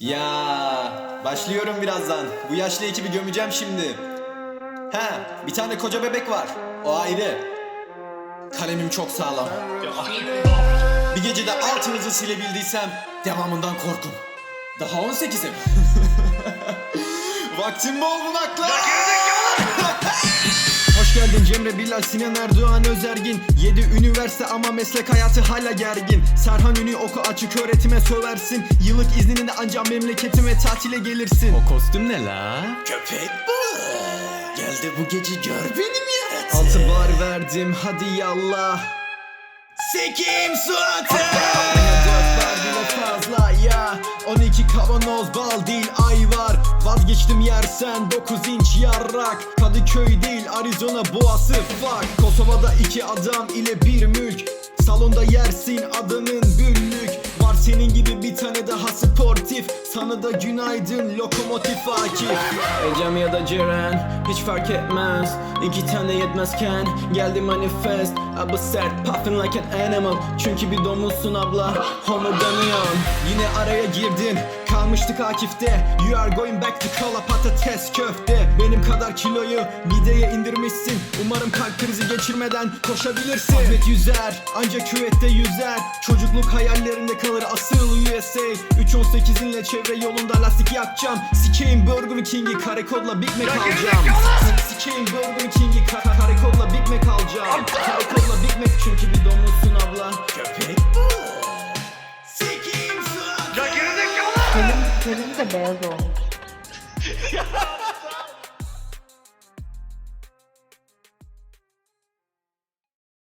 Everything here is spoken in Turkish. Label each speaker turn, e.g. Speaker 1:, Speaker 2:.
Speaker 1: Ya başlıyorum birazdan. Bu yaşlı ekibi gömeceğim şimdi. He bir tane koca bebek var. O ayrı. Kalemim çok sağlam. Bir gecede altınızı silebildiysem devamından korkun. Daha 18'im. Vaktim bol bunaklar. Hoş geldin Cemre Bilal Sinan Erdoğan Özergin. 7 üniversite ama meslek hayatı hala gergin. Serhan Ünü oku açık öğretime söversin. Yıllık izninde ancak memleketime tatile gelirsin.
Speaker 2: O kostüm ne la?
Speaker 1: Köpek bu. Geldi bu gece gör benim yaratı Altı bar verdim hadi yallah. Sikiyim suatı fazla ya. 12 kavanoz bal değil ay var. Vazgeçtim yersen 9 inç yarrak Kadıköy değil Arizona boğası. Fuck. Kosova'da iki adam ile bir mülk. Salonda yersin adının büllük Var senin gibi bir tane daha sportif. Sana da günaydın lokomotif Akif.
Speaker 2: Ecem ya da Ceren hiç fark etmez. İki tane yetmezken geldi manifest. Abi sert puffin like an animal. Çünkü bir domuzsun abla homurdanıyorsun
Speaker 1: Yine araya girdin Kalmıştık Akif'te. You are going back to kola patates köfte. Benim kadar kiloyu mideye indirmişsin. Umarım kalp krizi geçirmeden koşabilirsin. Ahmet yüzer ancak küvette yüzer. Çocukluk hayallerinde kalır asıl USA 3.18'inle çevre yolunda lastik yakacağım. Sikeyim Burger King'i kare kodla Big Mac alacağım. Sikeyim Burger King'i ka- ka- kare kodla Big Mac alacağım. Kare kodla Big Mac çünkü bir Sikeyim suatı
Speaker 3: Senin, senin de beyaz olmuş.